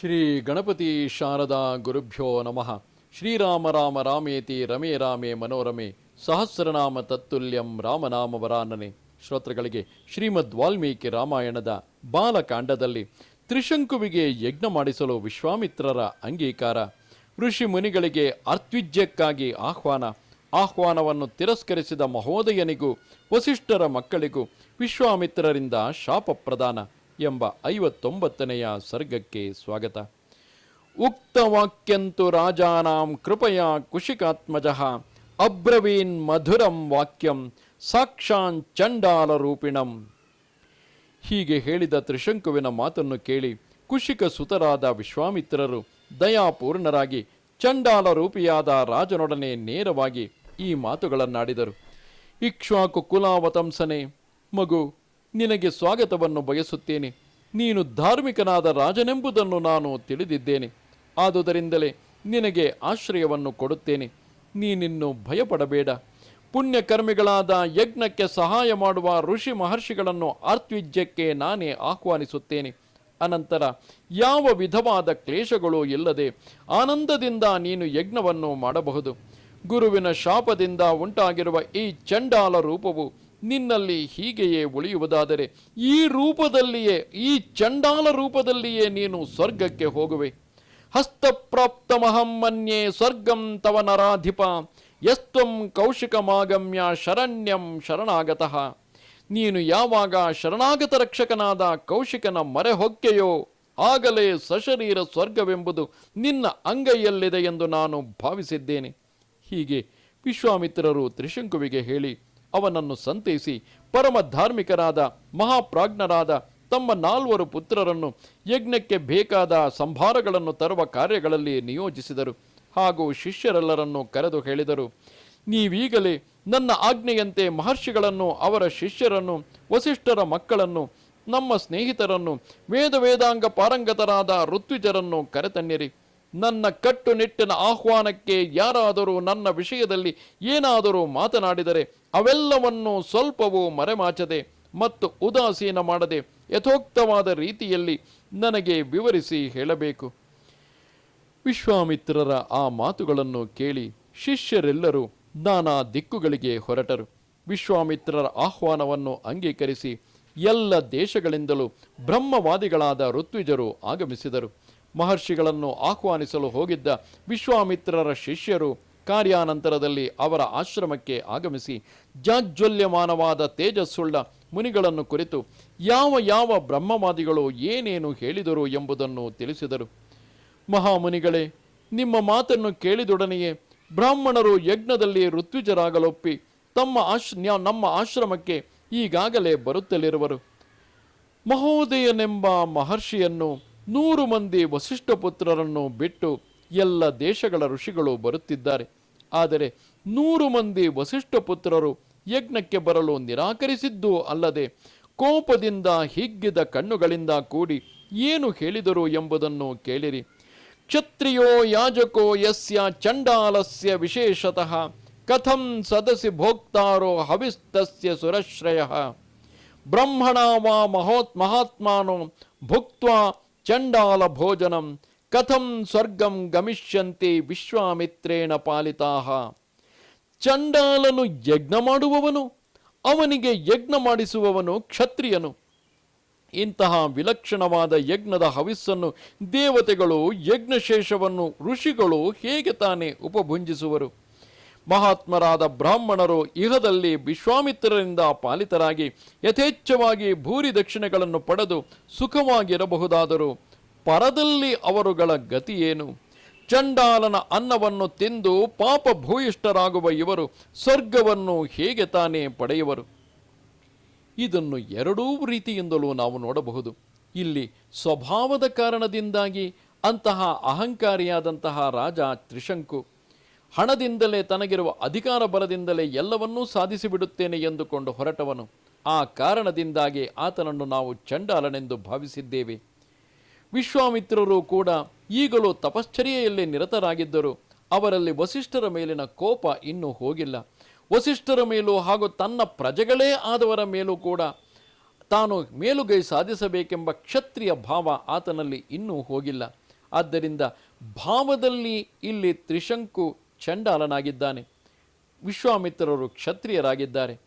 ಶ್ರೀ ಗಣಪತಿ ಶಾರದಾ ಗುರುಭ್ಯೋ ನಮಃ. ಶ್ರೀರಾಮ ರಾಮ ರಾಮೇತಿ ರಮೇ ರಾಮೇ ಮನೋರಮೆ ಸಹಸ್ರನಾಮ ತತ್ತುಲ್ಯಂ ರಾಮನಾಮ ವರಾನನೆ ಶ್ರೋತೃಗಳಿಗೆ ಶ್ರೀಮದ್ ವಾಲ್ಮೀಕಿ ರಾಮಾಯಣದ ಬಾಲಕಾಂಡದಲ್ಲಿ ತ್ರಿಶಂಕುವಿಗೆ ಯಜ್ಞ ಮಾಡಿಸಲು ವಿಶ್ವಾಮಿತ್ರರ ಅಂಗೀಕಾರ. ಋಷಿ ಮುನಿಗಳಿಗೆ ಅರ್ತ್ವಿಜ್ಯಕ್ಕಾಗಿ ಆಹ್ವಾನ. ಆಹ್ವಾನವನ್ನು ತಿರಸ್ಕರಿಸಿದ ಮಹೋದಯನಿಗೂ, ವಸಿಷ್ಠರ ಮಕ್ಕಳಿಗೂ ವಿಶ್ವಾಮಿತ್ರರಿಂದ ಶಾಪ ಪ್ರದಾನ. ಎಂಬ ಐವತ್ತೊಂಬತ್ತನೆಯ ಸರ್ಗಕ್ಕೆ ಸ್ವಾಗತ. ಉಕ್ತವಾಕ್ಯಂತು ರಾಜಾನಾಂ ಕೃಪಯ ಕುಶಿಕಾತ್ಮಜಃ, ಅಬ್ರವೀನ್ ಮಧುರಂ ವಾಕ್ಯಂ ಸಾಕ್ಷಾನ್ ಚಂಡಾಲ ರೂಪಿಣಂ ಹೀಗೆ ಹೇಳಿದ ತ್ರಿಶಂಕುವಿನ ಮಾತನ್ನು ಕೇಳಿ ಕುಶಿಕ ಸುತರಾದ ವಿಶ್ವಾಮಿತ್ರರು ದಯಾಪೂರ್ಣರಾಗಿ ಚಂಡಾಲ ರೂಪಿಯಾದ ರಾಜನೊಡನೆ ನೇರವಾಗಿ ಈ ಮಾತುಗಳನ್ನಾಡಿದರು. ಇಕ್ಷ್ವಾಕು ಕುಲಾವತಂಸನೆ, ಮಗು ನಿನಗೆ ಸ್ವಾಗತವನ್ನು ಬಯಸುತ್ತೇನೆ. ನೀನು ಧಾರ್ಮಿಕನಾದ ರಾಜನೆಂಬುದನ್ನು ನಾನು ತಿಳಿದಿದ್ದೇನೆ. ಆದುದರಿಂದಲೇ ನಿನಗೆ ಆಶ್ರಯವನ್ನು ಕೊಡುತ್ತೇನೆ. ನೀನಿನ್ನು ಭಯಪಡಬೇಡ. ಪುಣ್ಯಕರ್ಮಿಗಳಾದ ಯಜ್ಞಕ್ಕೆ ಸಹಾಯ ಮಾಡುವ ಋಷಿ ಮಹರ್ಷಿಗಳನ್ನು ಆರ್ತ್ವಿಜ್ಯಕ್ಕೆ ನಾನೇ ಆಹ್ವಾನಿಸುತ್ತೇನೆ. ಅನಂತರ ಯಾವ ವಿಧವಾದ ಕ್ಲೇಶಗಳು ಇಲ್ಲದೆ ಆನಂದದಿಂದ ನೀನು ಯಜ್ಞವನ್ನು ಮಾಡಬಹುದು. ಗುರುವಿನ ಶಾಪದಿಂದ ಉಂಟಾಗಿರುವ ಈ ಚಂಡಾಲ ರೂಪವು ನಿನ್ನಲ್ಲಿ ಹೀಗೆಯೇ ಉಳಿಯುವುದಾದರೆ ಈ ರೂಪದಲ್ಲಿಯೇ, ಈ ಚಂಡಾಲ ರೂಪದಲ್ಲಿಯೇ ನೀನು ಸ್ವರ್ಗಕ್ಕೆ ಹೋಗುವೆ. ಹಸ್ತಪ್ರಾಪ್ತ ಮಹಮ್ಮನ್ಯೇ ಸ್ವರ್ಗಂ ತವ ನರಾಧಿಪ, ಯಸ್ತ್ವಂ ಕೌಶಿಕಮಾಗಮ್ಯ ಶರಣ್ಯಂ ಶರಣಾಗತಃ. ನೀನು ಯಾವಾಗ ಶರಣಾಗತ ರಕ್ಷಕನಾದ ಕೌಶಿಕನ ಮರೆ ಹೊಕ್ಕೆಯೋ, ಆಗಲೇ ಸಶರೀರ ಸ್ವರ್ಗವೆಂಬುದು ನಿನ್ನ ಅಂಗೈಯಲ್ಲಿದೆ ಎಂದು ನಾನು ಭಾವಿಸಿದ್ದೇನೆ. ಹೀಗೆ ವಿಶ್ವಾಮಿತ್ರರು ತ್ರಿಶಂಕುವಿಗೆ ಹೇಳಿ ಅವನನ್ನು ಸಂತೈಸಿ ಪರಮ ಧಾರ್ಮಿಕರಾದ ಮಹಾಪ್ರಾಜ್ಞರಾದ, ತಮ್ಮ ನಾಲ್ವರು ಪುತ್ರರನ್ನು ಯಜ್ಞಕ್ಕೆ ಬೇಕಾದ ಸಂಭಾರಗಳನ್ನು ತರುವ ಕಾರ್ಯಗಳಲ್ಲಿ ನಿಯೋಜಿಸಿದರು. ಹಾಗೂ ಶಿಷ್ಯರೆಲ್ಲರನ್ನು ಕರೆದು ಹೇಳಿದರು, ನೀವೀಗಲೇ ನನ್ನ ಆಜ್ಞೆಯಂತೆ ಮಹರ್ಷಿಗಳನ್ನು, ಅವರ ಶಿಷ್ಯರನ್ನು, ವಸಿಷ್ಠರ ಮಕ್ಕಳನ್ನು, ನಮ್ಮ ಸ್ನೇಹಿತರನ್ನು ವೇದ ವೇದಾಂಗ ಪಾರಂಗತರಾದ ಋತ್ವಿಜರನ್ನು ಕರೆತನ್ನಿರಿ. ನನ್ನ ಕಟ್ಟುನಿಟ್ಟಿನ ಆಹ್ವಾನಕ್ಕೆ ಯಾರಾದರೂ ನನ್ನ ವಿಷಯದಲ್ಲಿ ಏನಾದರೂ ಮಾತನಾಡಿದರೆ ಅವೆಲ್ಲವನ್ನು ಸ್ವಲ್ಪವೂ ಮರೆಮಾಚದೆ ಮತ್ತು ಉದಾಸೀನ ಮಾಡದೆ ಯಥೋಕ್ತವಾದ ರೀತಿಯಲ್ಲಿ ನನಗೆ ವಿವರಿಸಿ ಹೇಳಬೇಕು. ವಿಶ್ವಾಮಿತ್ರರ ಆ ಮಾತುಗಳನ್ನು ಕೇಳಿ ಶಿಷ್ಯರೆಲ್ಲರೂ ನಾನಾ ದಿಕ್ಕುಗಳಿಗೆ ಹೊರಟರು. ವಿಶ್ವಾಮಿತ್ರರ ಆಹ್ವಾನವನ್ನು ಅಂಗೀಕರಿಸಿ ಎಲ್ಲ ದೇಶಗಳಿಂದಲೂ ಬ್ರಹ್ಮವಾದಿಗಳಾದ ಋತ್ವಿಜರು ಆಗಮಿಸಿದರು. ಮಹರ್ಷಿಗಳನ್ನು ಆಹ್ವಾನಿಸಲು ಹೋಗಿದ್ದ ವಿಶ್ವಾಮಿತ್ರರ ಶಿಷ್ಯರು ಕಾರ್ಯಾನಂತರದಲ್ಲಿ ಅವರ ಆಶ್ರಮಕ್ಕೆ ಆಗಮಿಸಿ ಜಾಜ್ವಲ್ಯಮಾನವಾದ ತೇಜಸ್ಸುಳ್ಳ ಮುನಿಗಳನ್ನು ಕುರಿತು ಯಾವ ಯಾವ ಬ್ರಹ್ಮವಾದಿಗಳು ಏನೇನು ಹೇಳಿದರು ಎಂಬುದನ್ನು ತಿಳಿಸಿದರು. ಮಹಾಮುನಿಗಳೇ, ನಿಮ್ಮ ಮಾತನ್ನು ಕೇಳಿದೊಡನೆಯೇ ಬ್ರಾಹ್ಮಣರು ಯಜ್ಞದಲ್ಲಿ ಋತ್ವಿಜರಾಗಲೊಪ್ಪಿ ತಮ್ಮ ಆಶ್ ನಮ್ಮ ಆಶ್ರಮಕ್ಕೆ ಈಗಾಗಲೇ ಬರುತ್ತಲಿರುವರು. ಮಹೋದಯನೆಂಬ ಮಹರ್ಷಿಯನ್ನು ನೂರು ಮಂದಿ ವಸಿಷ್ಠ ಪುತ್ರರನ್ನು ಬಿಟ್ಟು ಎಲ್ಲ ದೇಶಗಳ ಋಷಿಗಳು ಬರುತ್ತಿದ್ದಾರೆ. ಆದರೆ ನೂರು ಮಂದಿ ವಸಿಷ್ಠ ಪುತ್ರರು ಯಜ್ಞಕ್ಕೆ ಬರಲು ನಿರಾಕರಿಸಿದ್ದು ಅಲ್ಲದೆ ಕೋಪದಿಂದ ಹಿಗ್ಗಿದ ಕಣ್ಣುಗಳಿಂದ ಕೂಡಿ ಏನು ಹೇಳಿದರು ಎಂಬುದನ್ನು ಕೇಳಿರಿ. ಕ್ಷತ್ರಿಯೋ ಯಾಜಕೋ ಯಸ್ಯ ಚಂಡಾಲಸ್ಯ ವಿಶೇಷತಃ ಕಥಂ ಸದಸಿ ಭೋಕ್ತಾರೋ ಹವಿಸ್ತಸ್ಯ ಸುರಶ್ರಯ. ಬ್ರಹ್ಮಣ ವಾ ಮಹೋತ್ ಮಹಾತ್ಮಾನೋ ಭುಕ್ತ ಚಂಡಾಲ ಭೋಜನಂ ಕಥಂ ಸ್ವರ್ಗಂ ಗಮಿಷ್ಯಂತೆ ವಿಶ್ವಾಮಿತ್ರೇಣ ಪಾಲಿತಾಹ ಚಂಡಾಲನು ಯಜ್ಞ ಮಾಡುವವನು ಅವನಿಗೆ ಯಜ್ಞ ಮಾಡಿಸುವವನು ಕ್ಷತ್ರಿಯನು. ಇಂತಹ ವಿಲಕ್ಷಣವಾದ ಯಜ್ಞದ ಹವಿಸ್ಸನ್ನು ದೇವತೆಗಳು, ಯಜ್ಞಶೇಷವನ್ನು, ಋಷಿಗಳು ಹೇಗೆ ತಾನೇ ಉಪಭುಂಜಿಸುವರು? ಮಹಾತ್ಮರಾದ ಬ್ರಾಹ್ಮಣರು ಇಹದಲ್ಲಿ ವಿಶ್ವಾಮಿತ್ರರಿಂದ ಪಾಲಿತರಾಗಿ ಯಥೇಚ್ಛವಾಗಿ ಭೂರಿ ದಕ್ಷಿಣೆಗಳನ್ನು ಪಡೆದು ಸುಖವಾಗಿರಬಹುದಾದರೂ. ಪರದಲ್ಲಿ ಅವರುಗಳ ಗತಿಯೇನು? ಚಂಡಾಲನ ಅನ್ನವನ್ನು ತಿಂದು ಪಾಪ ಭೂಯಿಷ್ಠರಾಗುವ ಇವರು ಸ್ವರ್ಗವನ್ನು ಹೇಗೆ ತಾನೇ ಪಡೆಯುವರು? ಇದನ್ನು ಎರಡೂ ರೀತಿಯಿಂದಲೂ ನಾವು ನೋಡಬಹುದು. ಇಲ್ಲಿ ಸ್ವಭಾವದ ಕಾರಣದಿಂದಾಗಿ ಅಂತಹ ಅಹಂಕಾರಿಯಾದಂತಹ ರಾಜ ತ್ರಿಶಂಕು, ಹಣದಿಂದಲೇ ತನಗಿರುವ ಅಧಿಕಾರ ಬಲದಿಂದಲೇ ಎಲ್ಲವನ್ನೂ ಸಾಧಿಸಿಬಿಡುತ್ತೇನೆ ಎಂದುಕೊಂಡು ಹೊರಟವನು. ಆ ಕಾರಣದಿಂದಾಗಿ ಆತನನ್ನು ನಾವು ಚಂಡಾಲನೆಂದು ಭಾವಿಸಿದ್ದೇವೆ. ವಿಶ್ವಾಮಿತ್ರರು ಕೂಡ ಈಗಲೂ ತಪಶ್ಚರ್ಯೆಯಲ್ಲಿ ನಿರತರಾಗಿದ್ದರು. ಅವರಲ್ಲಿ ವಸಿಷ್ಠರ ಮೇಲಿನ ಕೋಪ ಇನ್ನೂ ಹೋಗಿಲ್ಲ. ವಸಿಷ್ಠರ ಮೇಲೂ ಹಾಗೂ ತನ್ನ ಪ್ರಜೆಗಳೇ ಆದವರ ಮೇಲೂ ಕೂಡ ತಾನು ಮೇಲುಗೈ ಸಾಧಿಸಬೇಕೆಂಬ ಕ್ಷತ್ರಿಯ ಭಾವ ಆತನಲ್ಲಿ ಇನ್ನೂ ಹೋಗಿಲ್ಲ. ಆದ್ದರಿಂದ ಭಾವದಲ್ಲಿ ಇಲ್ಲಿ ತ್ರಿಶಂಕು ಚಂಡಾಲನಾಗಿದ್ದಾನೆ. ವಿಶ್ವಾಮಿತ್ರರು ಕ್ಷತ್ರಿಯರಾಗಿದ್ದಾರೆ.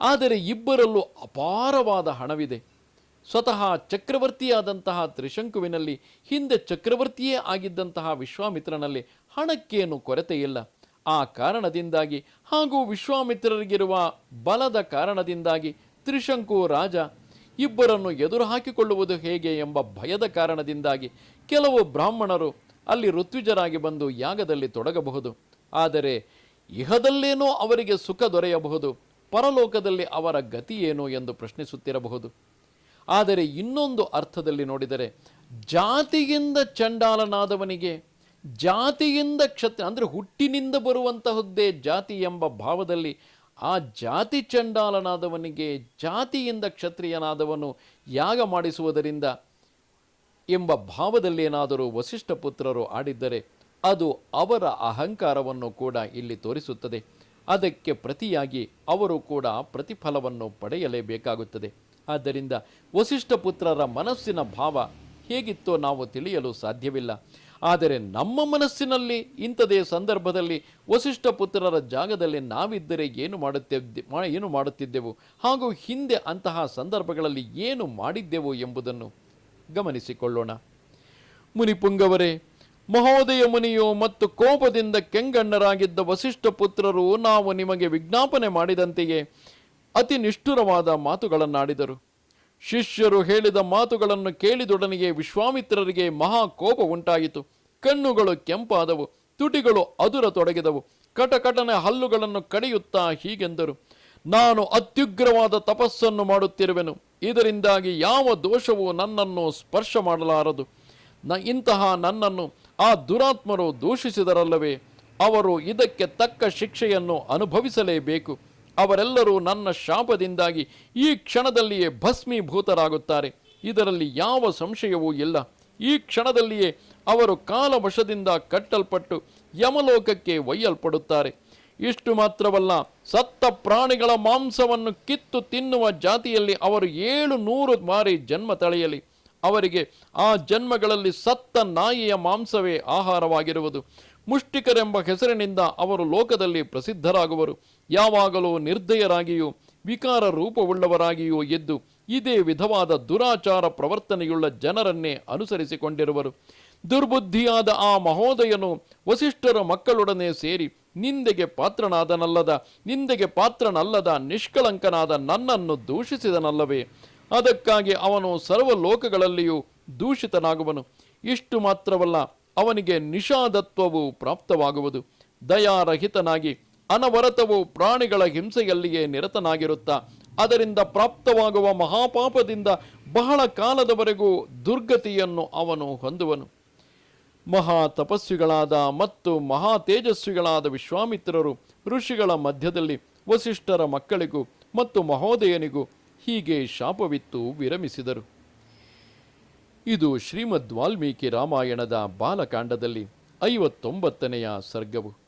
ಆದರೆ ಇಬ್ಬರಲ್ಲೂ ಅಪಾರವಾದ ಹಣವಿದೆ. ಸ್ವತಃ ಚಕ್ರವರ್ತಿಯಾದಂತಹ ತ್ರಿಶಂಕುವಿನಲ್ಲಿ ಹಿಂದೆ ಚಕ್ರವರ್ತಿಯೇ ಆಗಿದ್ದಂತಹ ವಿಶ್ವಾಮಿತ್ರನಲ್ಲಿ ಹಣಕ್ಕೇನು ಕೊರತೆಯಿಲ್ಲ. ಆ ಕಾರಣದಿಂದಾಗಿ ಹಾಗೂ ವಿಶ್ವಾಮಿತ್ರರಿಗಿರುವ ಬಲದ ಕಾರಣದಿಂದಾಗಿ ತ್ರಿಶಂಕು ರಾಜ ಇಬ್ಬರನ್ನು ಎದುರು ಹಾಕಿಕೊಳ್ಳುವುದು ಹೇಗೆ ಎಂಬ ಭಯದ ಕಾರಣದಿಂದಾಗಿ ಕೆಲವು ಬ್ರಾಹ್ಮಣರು ಅಲ್ಲಿ ಋತ್ವಿಜರಾಗಿ ಬಂದು ಯಾಗದಲ್ಲಿ ತೊಡಗಬಹುದು. ಆದರೆ ಇಹದಲ್ಲೇನೋ ಅವರಿಗೆ ಸುಖ ದೊರೆಯಬಹುದು. ಪರಲೋಕದಲ್ಲಿ ಅವರ ಗತಿ ಏನು ಎಂದು ಪ್ರಶ್ನಿಸುತ್ತಿರಬಹುದು. ಆದರೆ ಇನ್ನೊಂದು ಅರ್ಥದಲ್ಲಿ ನೋಡಿದರೆ ಜಾತಿಯಿಂದ ಚಂಡಾಲನಾದವನಿಗೆ, ಜಾತಿಯಿಂದ ಕ್ಷತ್ರ, ಅಂದರೆ ಹುಟ್ಟಿನಿಂದ ಬರುವಂತಹದ್ದೇ ಜಾತಿ ಎಂಬ ಭಾವದಲ್ಲಿ ಆ ಜಾತಿ ಚಂಡಾಲನಾದವನಿಗೆ, ಜಾತಿಯಿಂದ ಕ್ಷತ್ರಿಯನಾದವನು ಯಾಗ ಮಾಡಿಸುವುದರಿಂದ ಎಂಬ ಭಾವದಲ್ಲಿ ಏನಾದರೂ ವಸಿಷ್ಠ ಪುತ್ರರು ಆಡಿದ್ದರೆ ಅದು ಅವರ ಅಹಂಕಾರವನ್ನು ಕೂಡ ಇಲ್ಲಿ ತೋರಿಸುತ್ತದೆ. ಅದಕ್ಕೆ ಪ್ರತಿಯಾಗಿ ಅವರು ಕೂಡ ಪ್ರತಿಫಲವನ್ನು ಪಡೆಯಲೇಬೇಕಾಗುತ್ತದೆ. ಆದ್ದರಿಂದ ವಸಿಷ್ಠ ಪುತ್ರರ ಮನಸ್ಸಿನ ಭಾವ ಹೇಗಿತ್ತೋ ನಾವು ತಿಳಿಯಲು ಸಾಧ್ಯವಿಲ್ಲ. ಆದರೆ ನಮ್ಮ ಮನಸ್ಸಿನಲ್ಲಿ ಇಂಥದೇ ಸಂದರ್ಭದಲ್ಲಿ ವಸಿಷ್ಠ ಪುತ್ರರ ಜಾಗದಲ್ಲಿ ನಾವಿದ್ದರೆ ಏನು ಮಾಡುತ್ತಿದ್ದೆ ಏನು ಮಾಡುತ್ತಿದ್ದೆವು? ಹಾಗೂ ಹಿಂದೆ ಅಂತಹ ಸಂದರ್ಭಗಳಲ್ಲಿ ಏನು ಮಾಡಿದ್ದೆವು ಎಂಬುದನ್ನು ಗಮನಿಸಿಕೊಳ್ಳೋಣ. ಮುನಿಪುಂಗವರೇ, ಮಹೋದಯ ಮುನಿಯು ಮತ್ತು ಕೋಪದಿಂದ ಕೆಂಗಣ್ಣರಾಗಿದ್ದ ವಸಿಷ್ಠ ಪುತ್ರರು ನಾವು ನಿಮಗೆ ವಿಜ್ಞಾಪನೆ ಮಾಡಿದಂತೆಯೇ ಅತಿ ನಿಷ್ಠುರವಾದ ಮಾತುಗಳನ್ನಾಡಿದರು. ಶಿಷ್ಯರು ಹೇಳಿದ ಮಾತುಗಳನ್ನು ಕೇಳಿದೊಡನೆಯೇ ವಿಶ್ವಾಮಿತ್ರರಿಗೆ ಮಹಾ ಕೋಪ ಉಂಟಾಯಿತು. ಕಣ್ಣುಗಳು ಕೆಂಪಾದವು, ತುಟಿಗಳು ಅದುರ ತೊಡಗಿದವು. ಕಟಕಟನೆ ಹಲ್ಲುಗಳನ್ನು ಕಡಿಯುತ್ತಾ ಹೀಗೆಂದರು, ನಾನು ಅತ್ಯುಗ್ರವಾದ ತಪಸ್ಸನ್ನು ಮಾಡುತ್ತಿರುವೆನು. ಇದರಿಂದಾಗಿ ಯಾವ ದೋಷವೂ ನನ್ನನ್ನು ಸ್ಪರ್ಶ ಮಾಡಲಾರದು. ನ ಇಂತಹ ನನ್ನನ್ನು ಆ ದುರಾತ್ಮರು ದೂಷಿಸಿದರಲ್ಲವೇ, ಅವರು ಇದಕ್ಕೆ ತಕ್ಕ ಶಿಕ್ಷೆಯನ್ನು ಅನುಭವಿಸಲೇಬೇಕು. ಅವರೆಲ್ಲರೂ ನನ್ನ ಶಾಪದಿಂದಾಗಿ ಈ ಕ್ಷಣದಲ್ಲಿಯೇ ಭಸ್ಮೀಭೂತರಾಗುತ್ತಾರೆ. ಇದರಲ್ಲಿ ಯಾವ ಸಂಶಯವೂ ಇಲ್ಲ. ಈ ಕ್ಷಣದಲ್ಲಿಯೇ ಅವರು ಕಾಲವಶದಿಂದ ಕಟ್ಟಲ್ಪಟ್ಟು ಯಮಲೋಕಕ್ಕೆ ಒಯ್ಯಲ್ಪಡುತ್ತಾರೆ. ಇಷ್ಟು ಮಾತ್ರವಲ್ಲ, ಸತ್ತ ಪ್ರಾಣಿಗಳ ಮಾಂಸವನ್ನು ಕಿತ್ತು ತಿನ್ನುವ ಜಾತಿಯಲ್ಲಿ ಅವರು ಏಳು ನೂರು ಬಾರಿ ಜನ್ಮ ತಳೆಯಲಿ. ಅವರಿಗೆ ಆ ಜನ್ಮಗಳಲ್ಲಿ ಸತ್ತ ನಾಯಿಯ ಮಾಂಸವೇ ಆಹಾರವಾಗಿರುವುದು. ಮುಷ್ಟಿಕರೆಂಬ ಹೆಸರಿನಿಂದ ಅವರು ಲೋಕದಲ್ಲಿ ಪ್ರಸಿದ್ಧರಾಗುವರು. ಯಾವಾಗಲೂ ನಿರ್ದಯರಾಗಿಯೂ, ವಿಕಾರ ರೂಪವುಳ್ಳವರಾಗಿಯೂ ಎದ್ದು ಇದೇ ವಿಧವಾದ ದುರಾಚಾರ ಪ್ರವರ್ತನೆಯುಳ್ಳ ಜನರನ್ನೇ ಅನುಸರಿಸಿಕೊಂಡಿರುವರು. ದುರ್ಬುದ್ಧಿಯಾದ ಆ ಮಹೋದಯನು ವಸಿಷ್ಠರ ಮಕ್ಕಳೊಡನೆ ಸೇರಿ ನಿಂದೆಗೆ ಪಾತ್ರನಾದನಲ್ಲದ, ನಿಂದೆಗೆ ಪಾತ್ರನಲ್ಲದ ನಿಷ್ಕಳಂಕನಾದ ನನ್ನನ್ನು ದೂಷಿಸಿದನಲ್ಲವೇ. ಅದಕ್ಕಾಗಿ ಅವನು ಸರ್ವ ಲೋಕಗಳಲ್ಲಿಯೂ ದೂಷಿತನಾಗುವನು. ಇಷ್ಟು ಮಾತ್ರವಲ್ಲ, ಅವನಿಗೆ ನಿಷಾದತ್ವವು ಪ್ರಾಪ್ತವಾಗುವುದು. ದಯಾರಹಿತನಾಗಿ ಅನವರತವು ಪ್ರಾಣಿಗಳ ಹಿಂಸೆಯಲ್ಲಿಯೇ ನಿರತನಾಗಿರುತ್ತಾ, ಅದರಿಂದ ಪ್ರಾಪ್ತವಾಗುವ ಮಹಾಪಾಪದಿಂದ ಬಹಳ ಕಾಲದವರೆಗೂ ದುರ್ಗತಿಯನ್ನು ಅವನು ಹೊಂದುವನು. ಮಹಾ ತಪಸ್ವಿಗಳಾದ ಮತ್ತು ಮಹಾ ತೇಜಸ್ವಿಗಳಾದ ವಿಶ್ವಾಮಿತ್ರರು ಋಷಿಗಳ ಮಧ್ಯದಲ್ಲಿ ವಸಿಷ್ಠರ ಮಕ್ಕಳಿಗೂ ಮತ್ತು ಮಹೋದಯನಿಗೂ ಹೀಗೆ ಶಾಪವಿತ್ತು ವಿರಮಿಸಿದರು. ಇದು ಶ್ರೀಮದ್ ವಾಲ್ಮೀಕಿ ರಾಮಾಯಣದ ಬಾಲಕಾಂಡದಲ್ಲಿ ಐವತ್ತೊಂಬತ್ತನೆಯ ಸರ್ಗವು.